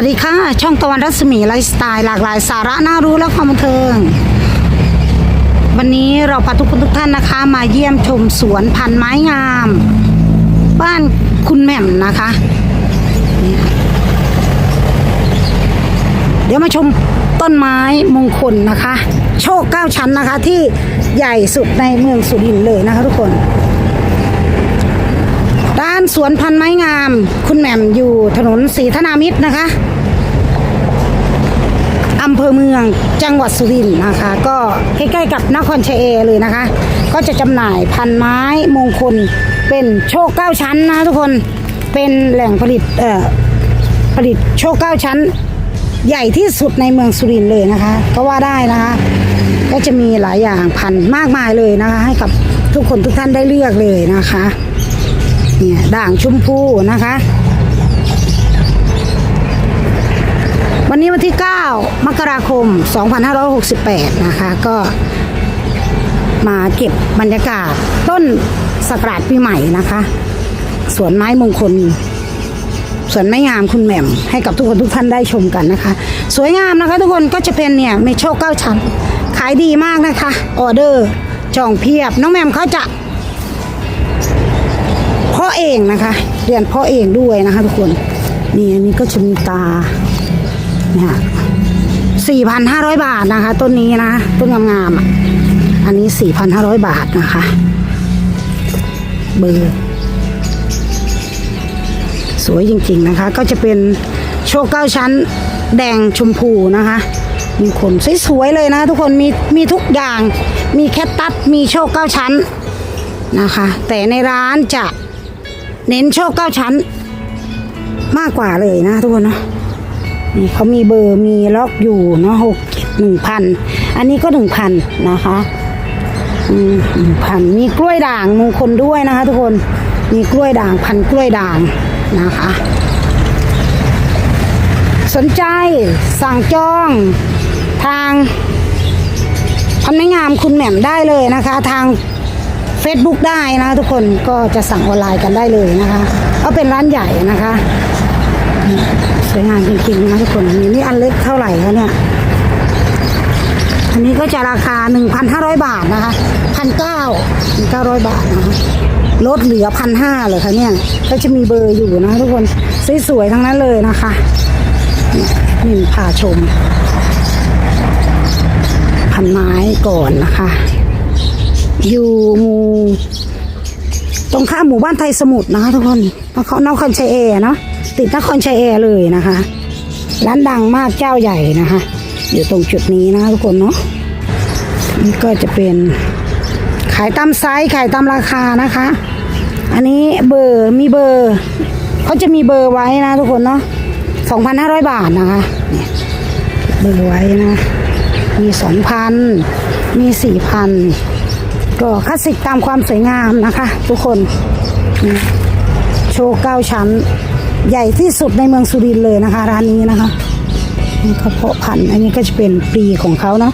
วัสดีค่ะ ช่องตะวันรัศมีไลฟ์สไตล์หลากหลายสาระน่ารู้และความบันเทิง วันนี้เราพาทุกคนทุกท่านนะคะ มาเยี่ยมชมสวนพันไม้งาม บ้านคุณแหม่มนะคะ เดี๋ยวมาชมต้นไม้มงคลนะคะ โชคเก้าชั้นนะคะที่ใหญ่สุดในเมืองสุรินทร์เลยนะคะทุกคน สวนพันไม้งาม คุณแหม่มอยู่ถนนศรีธนามิตรนะคะอำเภอเมืองจังหวัดสุรินทร์นะคะ ก็ใกล้ๆกับนครชัยเอเลยนะคะ ก็จะจำหน่ายพันไม้มงคลเป็นโชคเก้าชั้นนะทุกคนเป็นแหล่งผลิตเอ่อผลิตโชคเก้าชั้น ใหญ่ที่สุดในเมืองสุรินทร์เลยนะคะ ก็ว่าได้นะคะ ก็จะมีหลายอย่างพันมากมายเลยนะคะ ให้กับทุกคนทุกท่านได้เลือกเลยนะคะ เนี่ยด่างชมพูนะคะ วันนี้วันที่ 9 มกราคม 2568 นะคะก็มาเก็บบรรยากาศต้นสกราดปีใหม่นะคะ สวนไม้มงคลสวนไม้งามคุณแหม่มให้กับทุกคนทุกท่านได้ชมกันนะคะ สวยงามนะคะ ทุกคนก็จะเป็นเนี่ยเมโชคเก้าชั้นขายดีมากนะคะ ออเดอร์จองเพียบ น้องแหม่มเขาจะ พาะเองนะคะ เรียนเพาะเองด้วยนะคะทุกคนนี่อันนี้ก็จะมีตาเนี่ยสี่พันห้าร้อยบาทนะคะ ต้นนี้นะต้นงามๆอะอันนี้สี่พันห้าร้อยบาทนะคะ เบอร์สวยจริงๆนะคะ ก็จะเป็นโชว์เก้าชั้นแดงชมพูนะคะ มีขนสวยๆเลยนะทุกคนมีมีทุกอย่างมีแคตตัสมีโชว์เก้าชั้นนะคะ แต่ในร้านจะ เน้นโชคเก้าชั้น มากกว่าเลยนะทุกคนเนาะนี่เขามีเบอร์มีล็อกอยู่เนาะหกจ็ดหนึ่งพันอันนี้ก็หนึ่งพันนะคะหนึ่งพันมีกล้วยด่างมงคลด้วยนะคะ ทุกคนมีกล้วยด่างพันกล้วยด่างนะคะ สนใจสั่งจองทางพันไม้งามคุณแหม่มได้เลยนะคะ ทาง Facebook ได้นะทุกคนก็จะสั่งออนไลน์กันได้เลยนะคะก็เป็นร้านใหญ่นะคะสวยงามจริงๆนะทุกคนนี่นี่อันเล็กเท่าไหร่คะเนี่ยอันนี้ก็จะราคา 1,500 บาทนะคะ1,900บาทนะคะลดเหลือ1,500เลยค่ะเนี่ยก็จะมีเบอร์อยู่นะทุกคนสวยๆทั้งนั้นเลยนะคะนี่ยนี่พาชมพันไม้ก่อนนะคะ อยู่หมู่ตรงข้ามหมู่บ้านไทยสมุทรนะคะทุกคนนครนครชัยเอร์เนาะติดนครชัยเอร์เลยนะคะ ร้านดังมากเจ้าใหญ่นะคะ อยู่ตรงจุดนี้นะคะทุกคนเนาะนี่ก็จะเป็นขายตามไซส์ขายตามราคานะคะ อันนี้เบอร์มีเบอร์เขาจะมีเบอร์ไว้นะทุกคนเนาะ2,500บาทนะคะเนี่ยเบอร์ไว้นะ มี2,000มี4,000 ก็คลาสสิกตามความสวยงามนะคะ ทุกคน โชว์เก้าชั้น ใหญ่ที่สุดในเมืองสุรินทร์เลยนะคะ ร้านนี้นะคะนี่เขาเพาะพันธุ์อันนี้ก็จะเป็นปลีของเขาเนาะ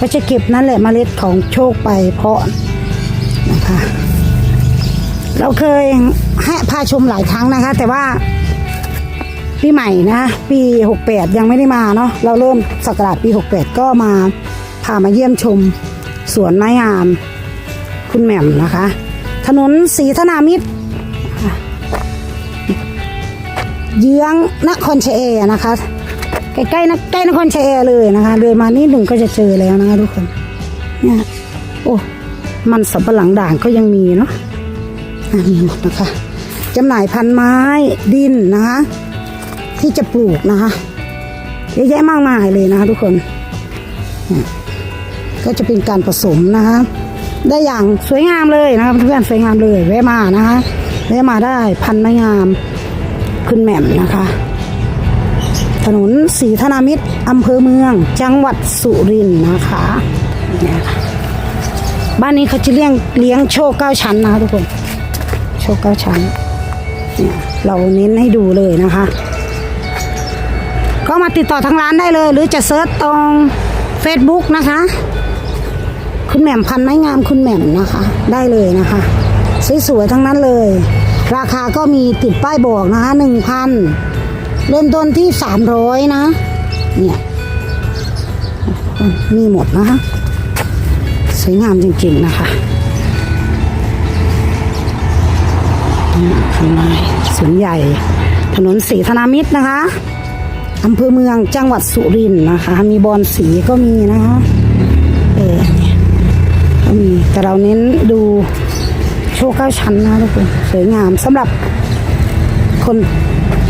ก็จะเก็บนั่นแหละเมล็ดของโชคไปเพาะนะคะ เราเคยให้พาชมหลายครั้งนะคะ แต่ว่าปีใหม่นะปี68 ยังไม่ได้มาเนาะเราเริ่มสักราชปี 68 ก็มาพามาเยี่ยมชมสวนไม้งาม คุณแหม่มนะคะ ถนนศรีธนามิตรเยื้องนครชัยเอนะคะใกล้ๆนะใกล้นครชัยเอเลยนะคะเลยมานิดหนึ่งก็จะเจอแล้วนะคะทุกคนเนี่ยโอ้มันสับปะหลังด่างก็ยังมีเนาะอะมีหมดนะคะจำหน่ายพันไม้ดินนะคะ ที่จะปลูกนะคะเยอะแยะมากมายเลยนะคะทุกคน ก็จะเป็นการผสมนะคะ ได้อย่างสวยงามเลยนะคะเพื่อนสวยงามเลยแวะมานะคะแวะมาได้พันไม้งามคุณแหม่มนะคะ ถนนศรีธนามิตรอำเภอเมือง จังหวัดสุรินทร์นะคะเนี่ยค่ะบ้านนี้เขาจะเลี้ยงเลี้ยงโชคเก้าชั้นนะคะทุกคนโชคเก้าชั้นเนี่ยเราเน้นให้ดูเลยนะคะ ก็มาติดต่อทางร้านได้เลย หรือจะเซิร์ชตรง Facebook นะคะ คุณแหม่มพันไม้งามคุณแหม่มนะคะ ได้เลยนะคะ สวยๆทั้งนั้นเลย ราคาก็มีติดป้ายบอกนะคะหนึ่งพันเริ่มต้นที่สามร้อยนะเนี่ยมีหมดนะคะสวยงามจริงๆนะคะข้างในสวนใหญ่ ถนนสีธนามิตรนะคะอำเภอเมืองจังหวัดสุรินทร์นะคะ มีบอลสีก็มีนะคะ แต่เราเน้นดูโชคเก้าชั้นนะทุกคนสวยงามสำหรับคน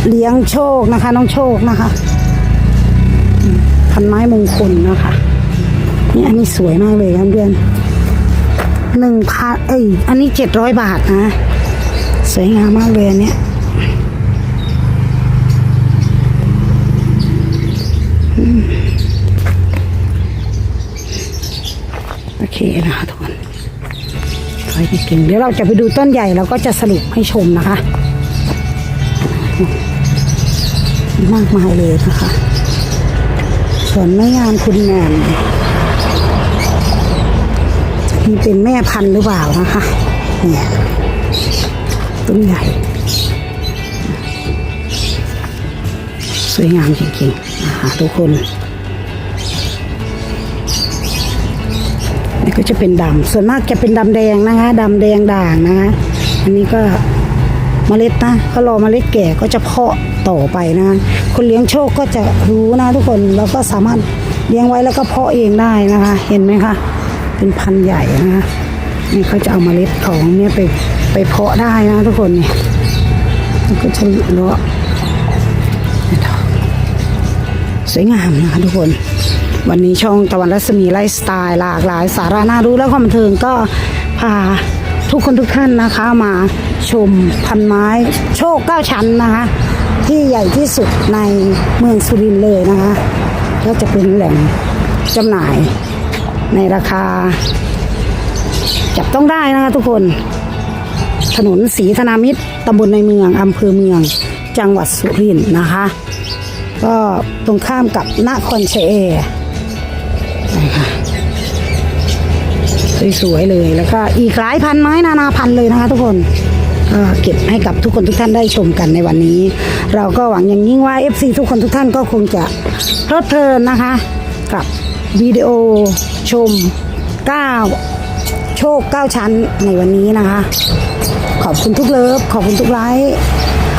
เลี้ยงโชคนะคะ น้องโชคนะคะพันไม้มงคลนะคะนี่อันนี้สวยมากเลยครับเพื่อนหนึ่งพันเอ้ยอันนี้เจ็ดร้อยบาทนะสวยงามมากเลยอันเนี้ยอืมโอ เคนะคะทุกคนถอยไปเก่งเดี๋ยวเราจะไปดูต้นใหญ่แล้วก็จะสรุปให้ชมนะคะ มากมายเลยนะคะส่วนแม่งานคุณแหม่มนี่เป็นแม่พันธุ์หรือเปล่านะคะเนี่ยต้นใหญ่สวยงามจริงๆนะคะทุกคน ก็จะเป็นดำส่วนมากจะเป็นดำแดงนะคะดำแดงด่างนะคะอันนี้ก็เมล็ดนะเขารอเมล็ดแก่ก็จะเพาะต่อไปนะคนเลี้ยงโชคก็จะรู้นะทุกคนแล้วก็สามารถเลี้ยงไว้แล้วก็เพาะเองได้นะคะ เห็นไหมคะเป็นพันธุ์ใหญ่นะคะนี่เขาจะเอาเมล็ดของเนี่ยไปไปเพาะได้นะทุกคนเนี่ยก็จะเลาะสวยงามนะคะทุกคน วันนี้ช่องตะวันรัศมีไลฟ์สไตล์หลากหลายสาระน่ารู้และความบันเทิงก็พาทุกคนทุกท่านนะคะมาชมพันไม้โชคเก้าชั้นนะคะ ที่ใหญ่ที่สุดในเมืองสุรินทร์เลยนะคะ ก็จะเป็นแหล่งจำหน่ายในราคา จับต้องได้นะคะทุกคนถนนศรีธนามิตรตำบลในเมืองอำเภอเมือง จังหวัดสุรินทร์นะคะ ก็ตรงข้ามกับนครเชัยแอ นะคะสวยๆเลยแล้วก็อีกหลายพันไม้นานาพันเลยนะคะ ทุกคนก็เก็บให้กับทุกคนทุกท่านได้ชมกันในวันนี้ เราก็หวังอย่างยิ่งว่า FC ทุกคนทุกท่านก็คงจะเพลิดเพลินนะคะ กับวิดีโอชม 9 โชค 9 ชั้นในวันนี้นะคะ ขอบคุณทุกเลิฟ ขอบคุณทุกไลค์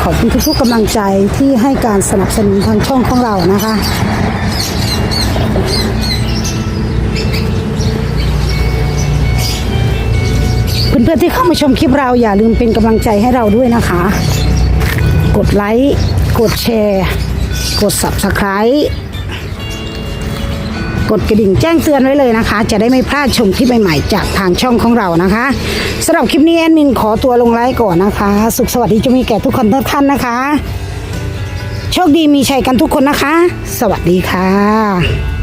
ขอบคุณทุกๆกำลังใจที่ให้การสนับสนุนทางช่องของเรานะคะ เพื่อนๆที่เข้ามาชมคลิปเราอย่าลืมเป็นกำลังใจให้เราด้วยนะคะ กดไลค์กดแชร์ กด subscribe กดกระดิ่งแจ้งเตือนไว้เลยนะคะ จะได้ไม่พลาดชมคลิปใหม่ๆ จากทางช่องของเรานะคะสำหรับคลิปนี้แอดมินขอตัวลงไลฟ์ก่อนนะคะ สุขสวัสดีจะมีแก่ทุกคนทุกท่านนะคะ โชคดีมีชัยกันทุกคนนะคะ สวัสดีค่ะ